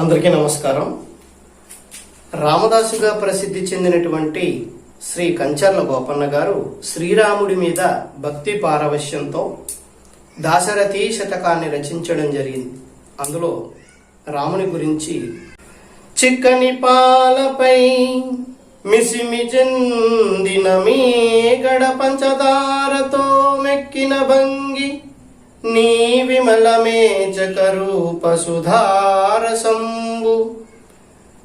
అందరికీ నమస్కారం. రామదాసుగా ప్రసిద్ధి చెందినటువంటి శ్రీ కంచర్ల గోపన్న గారు శ్రీరాముడి మీద భక్తి పారవశ్యంతో దాశరథి శతకాన్ని రచించడం జరిగింది. అందులో రాముని గురించి చిక్కని పాలపై మిసిమి చెందిన మీగడ పంచదారతో మెక్కిన భంగి నీ విమలమేచక రూప సుధారసంబు.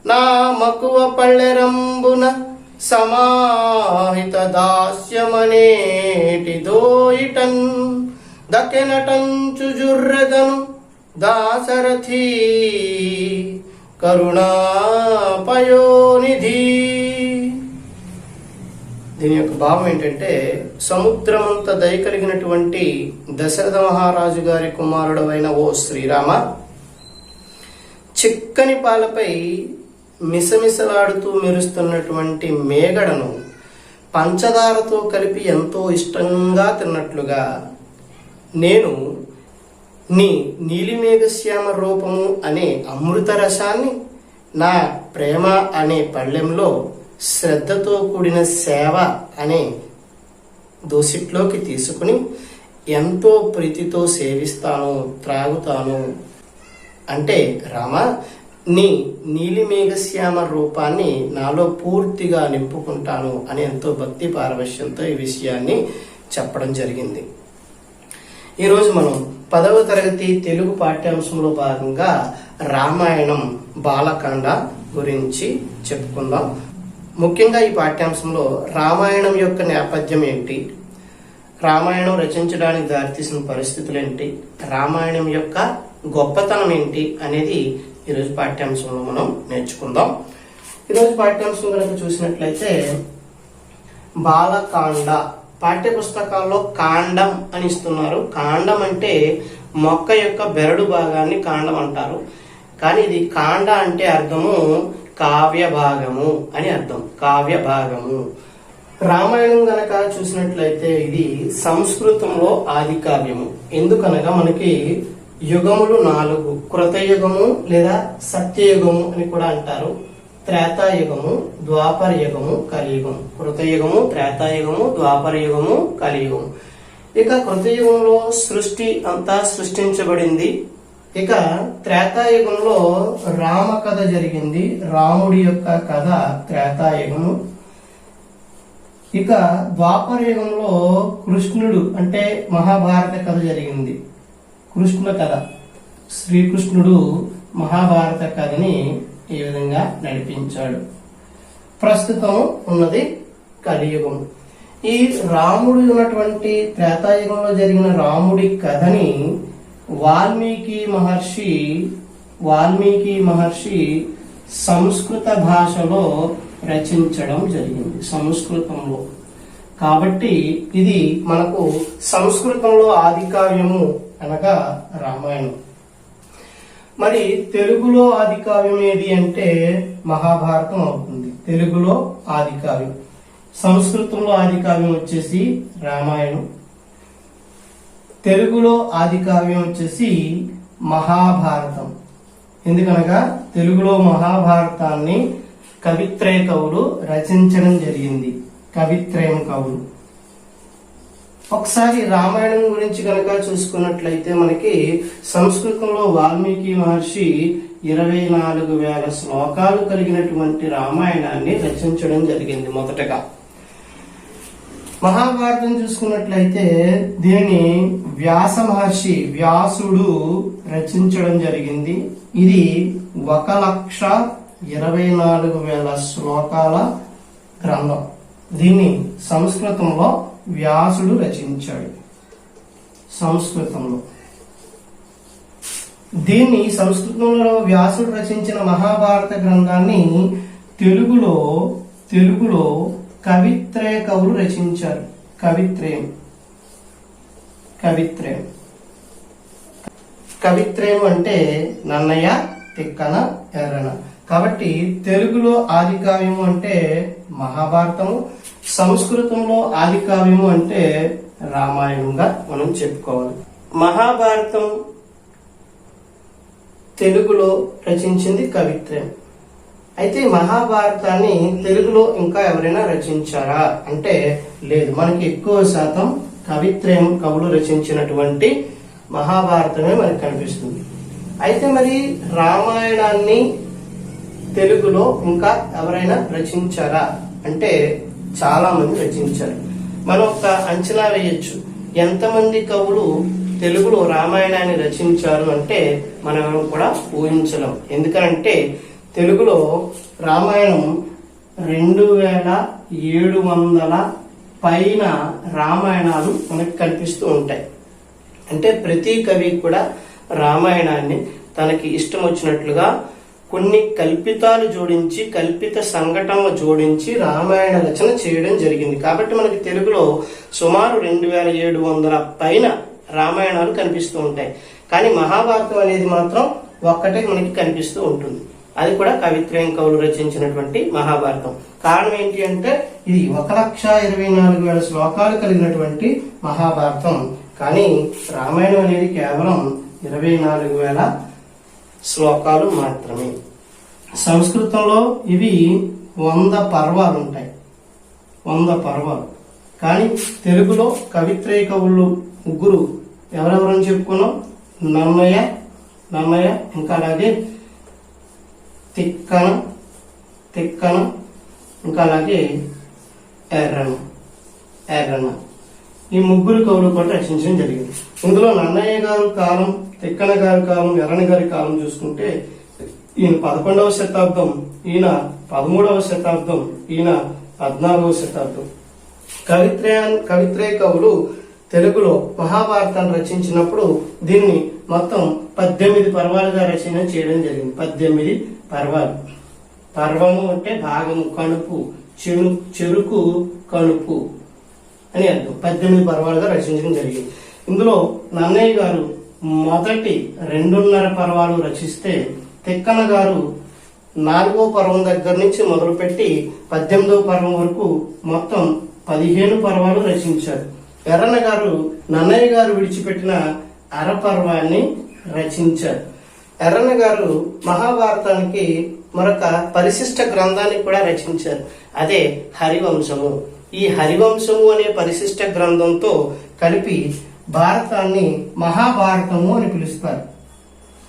నా మకువ పళ్ళెరంబున సమాహిత దాస్యమనేటి దోయిటన్. దకెనటంచు దాసరథీ. కరుణాపయోనిధి. దీని యొక్క భావం ఏంటంటే సముద్రమంత దయ కలిగినటువంటి దశరథ మహారాజు గారి కుమారుడవైన ఓ శ్రీరామ చిక్కని పాలపై మిసమిసలాడుతూ మెరుస్తున్నటువంటి మేగడను పంచదారతో కలిపి ఎంతో ఇష్టంగా తిన్నట్లుగా నేను నీ నీలిమేఘశ్యామ రూపము అనే అమృత రసాన్ని నా ప్రేమ అనే పళ్ళెంలో శ్రద్ధతో కూడిన సేవ అనే దోసిట్లోకి తీసుకుని ఎంతో ప్రీతితో సేవిస్తాను త్రాగుతాను. అంటే రామ నీ నీలిమేఘశ్యామ రూపాన్ని నాలో పూర్తిగా నింపుకుంటాను అని ఎంతో భక్తి పారవశ్యంతో ఈ విషయాన్ని చెప్పడం జరిగింది. ఈరోజు మనం పదవ తరగతి తెలుగు పాఠ్యాంశంలో భాగంగా రామాయణం బాలకాండ గురించి చెప్పుకుందాం. ముఖ్యంగా ఈ పాఠ్యాంశంలో రామాయణం యొక్క నేపథ్యం ఏంటి? రామాయణం రచించడానికి దారితీసిన పరిస్థితులు ఏంటి రామాయణం యొక్క గొప్పతనం ఏంటి అనేది ఈరోజు పాఠ్యాంశంలో మనం నేర్చుకుందాం. ఈరోజు పాఠ్యాంశం కనుక చూసినట్లయితే బాలకాండ. పాఠ్య పుస్తకాల్లో కాండం అని ఇస్తున్నారు. కాండం అంటే మొక్క యొక్క బెరడు భాగాన్ని కాండం అంటారు. కానీ ఇది కాండ అంటే అర్థము కావ్య భాగము అని అర్థం. కావ్య భాగము రామాయణం గనక చూసినట్లయితే ఇది సంస్కృతంలో ఆది కావ్యము. ఎందుకనగా మనకి యుగములు నాలుగు కృతయుగము లేదా సత్యయుగము అని కూడా అంటారు. త్రేతాయుగము ద్వాపర యుగము కలియుగం. కృతయుగము త్రేతాయుగము ద్వాపర యుగము కలియుగము ఇక కృతయుగంలో సృష్టి అంతా సృష్టించబడింది ఇక త్రేతాయుగంలో రామ కథ జరిగింది. రాముడి యొక్క కథ త్రేతాయుగము. ఇక ద్వాపర యుగంలో కృష్ణుడు అంటే మహాభారత కథ జరిగింది. కృష్ణ కథ. శ్రీకృష్ణుడు మహాభారత కథని ఈ విధంగా నడిపించాడు. ప్రస్తుతం ఉన్నది కలియుగం. ఈ రాముడు ఉన్నటువంటి త్రేతాయుగంలో జరిగిన రాముడి కథని వాల్మీకి మహర్షి వాల్మీకి మహర్షి సంస్కృత భాషలో రచించడం జరిగింది సంస్కృతంలో. కాబట్టి ఇది మనకు సంస్కృతంలో ఆదికావ్యము అనగా రామాయణం. మరి తెలుగులో ఆదికావ్యం ఏది అంటే మహాభారతం అవుతుంది. తెలుగులో ఆదికావ్యం. సంస్కృతంలో ఆదికావ్యం వచ్చేసి రామాయణం. తెలుగులో ఆది కావ్యం వచ్చేసి మహాభారతం. ఎందుకనగా తెలుగులో మహాభారతాన్ని కవిత్రయ కవులు రచించడం జరిగింది. కవిత్రయం కవులు ఒకసారి రామాయణం గురించి కనుక చూసుకున్నట్లయితే మనకి సంస్కృతంలో వాల్మీకి మహర్షి ఇరవై నాలుగు వేల శ్లోకాలు కలిగినటువంటి రామాయణాన్ని రచించడం జరిగింది మొదటగా. మహాభారతం చూసుకున్నట్లయితే దీనిని వ్యాస మహర్షి వ్యాసుడు రచించడం జరిగింది. ఇది ఒక లక్ష ఇరవై నాలుగు వేల శ్లోకాల గ్రంథం. దీన్ని సంస్కృతంలో వ్యాసుడు రచించాడు. సంస్కృతంలో. దీన్ని సంస్కృతంలో వ్యాసుడు రచించిన మహాభారత గ్రంథాన్ని తెలుగులో తెలుగులో కవిత్రయ కవులు రచించారు. కవిత్రయం. కవిత్రయం. కవిత్రయం అంటే నన్నయ్య తిక్కన ఎర్రన. కాబట్టి తెలుగులో ఆది కావ్యము అంటే మహాభారతము సంస్కృతంలో ఆది కావ్యము అంటే రామాయణంగా మనం చెప్పుకోవాలి. మహాభారతం తెలుగులో రచించింది కవిత్రయం. అయితే మహాభారతాన్ని తెలుగులో ఇంకా ఎవరైనా రచించారా? అంటే లేదు. మనకి ఎక్కువ శాతం కవిత్రయం కవులు రచించినటువంటి మహాభారతమే మనకు కనిపిస్తుంది. అయితే మరి రామాయణాన్ని తెలుగులో ఇంకా ఎవరైనా రచించారా? అంటే చాలా మంది రచించారు. మనం ఒక అంచనా వేయొచ్చు. ఎంతమంది కవులు తెలుగులో రామాయణాన్ని రచించారు అంటే మనం కూడా ఊహించలేం. ఎందుకంటే తెలుగులో రామాయణం రెండు వేల ఏడు వందల పైన రామాయణాలు మనకు కనిపిస్తూ ఉంటాయి. అంటే ప్రతి కవి కూడా రామాయణాన్ని తనకి ఇష్టం వచ్చినట్లుగా కొన్ని కల్పితాలు జోడించి కల్పిత సంఘటనలు జోడించి రామాయణ రచన చేయడం జరిగింది. కాబట్టి మనకి తెలుగులో సుమారు రెండు వేల ఏడు వందల పైన రామాయణాలు కనిపిస్తూ ఉంటాయి. కానీ మహాభారతం అనేది మాత్రం ఒక్కటే మనకి కనిపిస్తూ ఉంటుంది. అది కూడా కవిత్రయం కవులు రచించినటువంటి మహాభారతం. కారణం ఏంటి అంటే ఇది ఒక లక్ష ఇరవై నాలుగు వేల శ్లోకాలు కలిగినటువంటి మహాభారతం. కానీ రామాయణం అనేది కేవలం ఇరవై నాలుగు వేల శ్లోకాలు మాత్రమే. సంస్కృతంలో ఇవి వంద పర్వాలు ఉంటాయి. వంద పర్వాలు. కానీ తెలుగులో కవిత్రయ కవులు ముగ్గురు ఎవరెవరని చెప్పుకున్నాం? నన్నయ్య నన్నయ్య ఇంకా అలాగే తిక్కన తిక్కన ఇంకా అలాగే ఎర్రను ఎర్రన్న ఈ ముగ్గురు కవులు కూడా రచించడం జరిగింది. ఇందులో నన్నయ్య గారు కాలం తిక్కన గారి కాలం ఎర్రన గారి కాలం చూసుకుంటే ఈయన పదకొండవ శతాబ్దం ఈయన పదమూడవ శతాబ్దం ఈయన పద్నాలుగవ శతాబ్దం. కవిత్రయ కవిత్రయ కవులు తెలుగులో మహాభారతాన్ని రచించినప్పుడు దీన్ని మొత్తం పద్దెనిమిది పర్వాలుగా రచన చేయడం జరిగింది. పద్దెనిమిది పర్వాలు పర్వము అంటే భాగము కణుపు చెరు చెరుకు కణుపు అని అర్థం. పద్దెనిమిది పర్వాలుగా రచించడం జరిగింది. ఇందులో నన్నయ్య గారు మొదటి రెండున్నర పర్వాలు రచిస్తే తిక్కన గారు నాలుగో పర్వం దగ్గర నుంచి మొదలుపెట్టి పద్దెనిమిదవ పర్వం వరకు మొత్తం పదిహేను పర్వాలు రచించారు. ఎర్రన్న గారు నన్నయ్య గారు విడిచిపెట్టిన అరపర్వాన్ని రచించారు. ఎర్రన్న గారు మహాభారతానికి మరొక పరిశిష్ట గ్రంథాన్ని కూడా రచించారు. అదే హరివంశము. ఈ హరివంశము అనే పరిశిష్ట గ్రంథంతో కలిపి భారతాన్ని మహాభారతము అని పిలుస్తారు.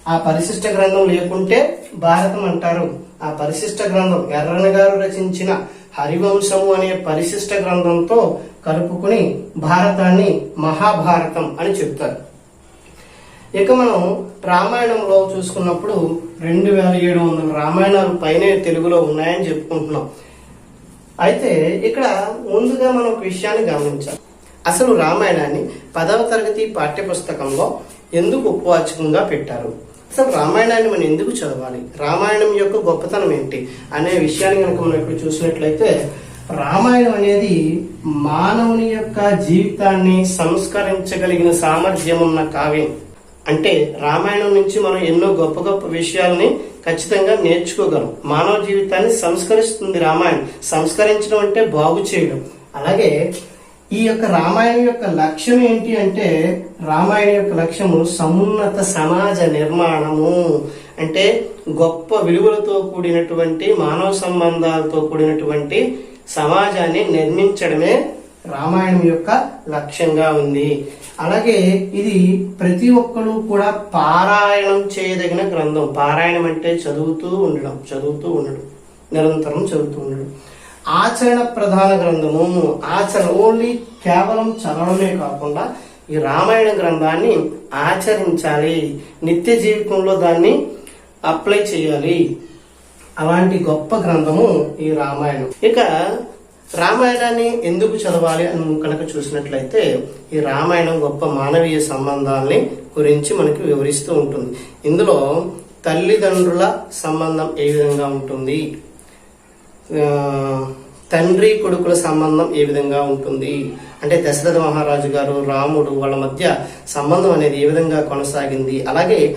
ఆ పరిశిష్ట గ్రంథం లేకుంటే భారతం అంటారు. ఆ పరిశిష్ట గ్రంథం ఎర్రన్న గారు రచించిన హరివంశము అనే పరిశిష్ట గ్రంథంతో కలుపుకుని భారతాన్ని మహాభారతం అని చెప్తారు. ఇక మనం రామాయణంలో చూసుకున్నప్పుడు రెండు వేల ఏడు వందల రామాయణాలు పైనే తెలుగులో ఉన్నాయని చెప్పుకుంటున్నాం. అయితే ఇక్కడ ముందుగా మనం ఒక విషయాన్ని గమనించాలి. అసలు రామాయణాన్ని పదవ తరగతి పాఠ్యపుస్తకంలో ఎందుకు ఉపవాచకంగా పెట్టారు? అసలు రామాయణాన్ని మనం ఎందుకు చదవాలి? రామాయణం యొక్క గొప్పతనం ఏంటి? అనే విషయాన్ని కనుక మనం ఇప్పుడు చూసినట్లయితే రామాయణం అనేది మానవుని యొక్క జీవితాన్ని సంస్కరించగలిగిన సామర్థ్యం ఉన్న కావ్యం. అంటే రామాయణం నుంచి మనం ఎన్నో గొప్ప గొప్ప విషయాల్ని ఖచ్చితంగా నేర్చుకోగలం. మానవ జీవితాన్ని సంస్కరిస్తుంది రామాయణం. సంస్కరించడం అంటే బాగు చేయడం. అలాగే ఈ యొక్క రామాయణం యొక్క లక్ష్యం ఏంటి అంటే రామాయణం యొక్క లక్ష్యము సమున్నత సమాజ నిర్మాణము. అంటే గొప్ప విలువలతో కూడినటువంటి మానవ సంబంధాలతో కూడినటువంటి సమాజాన్ని నిర్మించడమే రామాయణం యొక్క లక్ష్యంగా ఉంది. అలాగే ఇది ప్రతి ఒక్కరు కూడా పారాయణం చేయదగిన గ్రంథం. పారాయణం అంటే చదువుతూ ఉండడం చదువుతూ ఉండడం నిరంతరం చదువుతూ ఉండడం. ఆచరణ ప్రధాన గ్రంథము. ఆచరణ ఓన్లీ కేవలం చదవడమే కాకుండా ఈ రామాయణ గ్రంథాన్ని ఆచరించాలి. నిత్య జీవితంలో దాన్ని అప్లై చేయాలి. అలాంటి గొప్ప గ్రంథము ఈ రామాయణం. ఇక రామాయణాన్ని ఎందుకు చదవాలి అని కనుక చూసినట్లయితే ఈ రామాయణం గొప్ప మానవీయ సంబంధాలని గురించి మనకి వివరిస్తూ ఉంటుంది. ఇందులో తల్లిదండ్రుల సంబంధం ఏ విధంగా ఉంటుంది? తండ్రి కొడుకుల సంబంధం ఏ విధంగా ఉంటుంది? అంటే దశరథ మహారాజు గారు రాముడు వాళ్ళ మధ్య సంబంధం అనేది ఏ విధంగా కొనసాగింది? అలాగే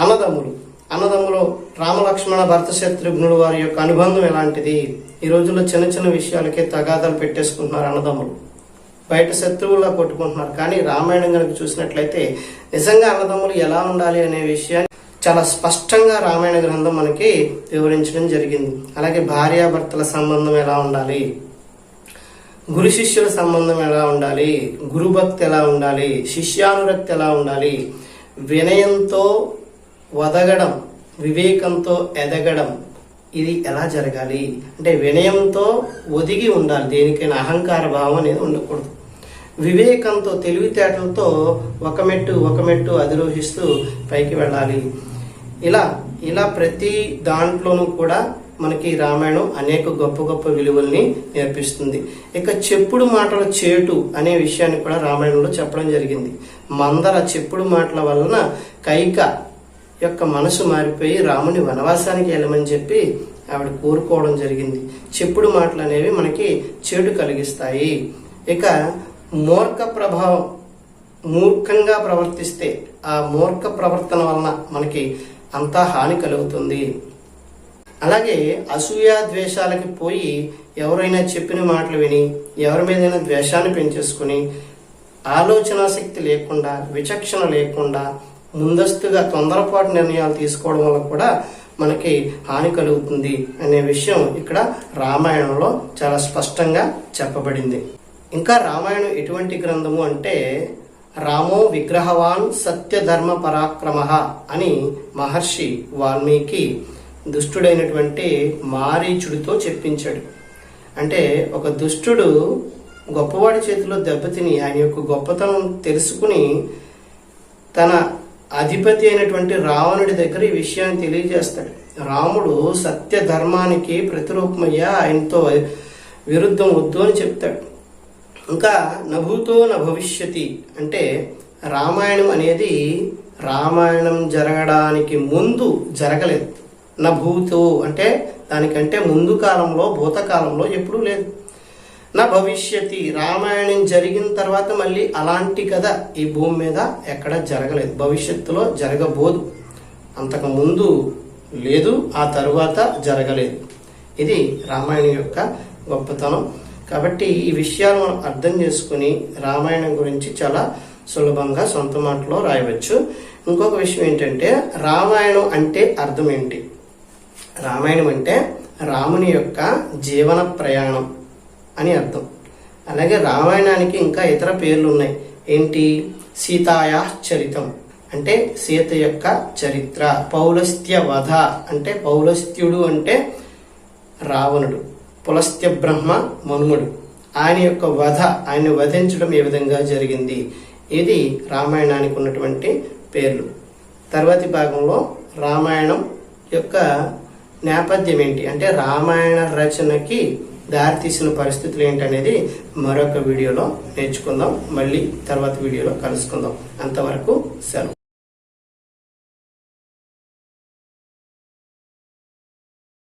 అన్నదమ్ములు. అన్నదమ్ములు రామలక్ష్మణ భరత శత్రుఘ్నుడు వారి యొక్క అనుబంధం ఎలాంటిది? ఈ రోజుల్లో చిన్న చిన్న విషయాలకే తగాదాలు పెట్టేసుకుంటున్నారు అన్నదమ్ములు. బయట శత్రువులా కొట్టుకుంటున్నారు. కానీ రామాయణం కనుక చూసినట్లయితే నిజంగా అన్నదమ్ములు ఎలా ఉండాలి అనే విషయాన్ని చాలా స్పష్టంగా రామాయణ గ్రంథం మనకి వివరించడం జరిగింది. అలాగే భార్యాభర్తల సంబంధం ఎలా ఉండాలి? గురు శిష్యుల సంబంధం ఎలా ఉండాలి? గురుభక్తి ఎలా ఉండాలి? శిష్యానురక్తి ఎలా ఉండాలి? వినయంతో వదగడం వివేకంతో ఎదగడం ఇది ఎలా జరగాలి? అంటే వినయంతో ఒదిగి ఉండాలి. దేనికైనా అహంకార భావం అనేది ఉండకూడదు. వివేకంతో తెలివితేటలతో ఒక మెట్టు ఒక మెట్టు అధిరోహిస్తూ పైకి వెళ్ళాలి. ఇలా ఇలా ప్రతి దాంట్లోనూ కూడా మనకి రామాయణం అనేక గొప్ప గొప్ప విలువల్ని నేర్పిస్తుంది. ఇక చెప్పుడు మాటల చేటు అనే విషయాన్ని కూడా రామాయణంలో చెప్పడం జరిగింది. మందర చెప్పుడు మాటల వలన కైక యొక్క మనసు మారిపోయి రాముని వనవాసానికి వెళ్ళమని చెప్పి ఆవిడ కోరుకోవడం జరిగింది. చెప్పుడు మాటలు అనేవి మనకి చెడు కలిగిస్తాయి. ఇక మూర్ఖ ప్రభావం మూర్ఖంగా ప్రవర్తిస్తే ఆ మూర్ఖ ప్రవర్తన వలన మనకి అంతా హాని కలుగుతుంది. అలాగే అసూయ ద్వేషాలకి పోయి ఎవరైనా చెప్పిన మాటలు విని ఎవరి మీదైనా ద్వేషాన్ని పెంచేసుకుని ఆలోచన శక్తి లేకుండా విచక్షణ లేకుండా ముందస్తుగా తొందరపాటు నిర్ణయాలు తీసుకోవడం వల్ల కూడా మనకి హాని కలుగుతుంది అనే విషయం ఇక్కడ రామాయణంలో చాలా స్పష్టంగా చెప్పబడింది. ఇంకా రామాయణం ఎటువంటి గ్రంథము అంటే రామో విగ్రహవాన్ సత్యధర్మ పరాక్రమ అని మహర్షి వాల్మీకి దుష్టుడైనటువంటి మారీచుడితో చెప్పించాడు. అంటే ఒక దుష్టుడు గొప్పవాడి చేతిలో దెబ్బతిని ఆయన యొక్క గొప్పతనం తెలుసుకుని తన అధిపతి అయినటువంటి రావణుడి దగ్గర ఈ విషయాన్ని తెలియజేస్తాడు. రాముడు సత్య ధర్మానికి ప్రతిరూపమయ్యా ఆయనతో విరుద్ధం వద్దు అని చెప్తాడు. ఇంకా నభూతో నభవిష్యతి అంటే రామాయణం అనేది రామాయణం జరగడానికి ముందు జరగలేదు. నభూతో అంటే దానికంటే ముందు కాలంలో భూతకాలంలో ఎప్పుడూ లేదు. నా భవిష్యతి. రామాయణం జరిగిన తర్వాత మళ్ళీ అలాంటి కథ ఈ భూమి మీద ఎక్కడ జరగలేదు. భవిష్యత్తులో జరగబోదు. అంతకు ముందు లేదు ఆ తరువాత జరగలేదు. ఇది రామాయణం యొక్క గొప్పతనం. కాబట్టి ఈ విషయాలు మనం అర్థం చేసుకుని రామాయణం గురించి చాలా సులభంగా సొంత మాటలో రాయవచ్చు. ఇంకొక విషయం ఏంటంటే రామాయణం అంటే అర్థం ఏంటి? రామాయణం అంటే రాముని యొక్క జీవన ప్రయాణం. అని అర్థం. అలాగే రామాయణానికి ఇంకా ఇతర పేర్లు ఉన్నాయి ఏంటి? సీతాయా చరితం. అంటే సీత యొక్క చరిత్ర. పౌలస్త్య వధ అంటే పౌలస్త్యుడు అంటే రావణుడు. పులస్త్య బ్రహ్మ మనుముడు. ఆయన యొక్క వధ ఆయన వధించడం ఏ విధంగా జరిగింది? ఇది రామాయణానికి ఉన్నటువంటి పేర్లు. తర్వాతి భాగంలో రామాయణం యొక్క నేపథ్యం ఏంటి? అంటే రామాయణ రచనకి దారితీసిన పరిస్థితులు ఏంటనేది మరొక వీడియోలో నేర్చుకుందాం. మళ్ళీ తర్వాత వీడియోలో కలుసుకుందాం. అంతవరకు సెలవు.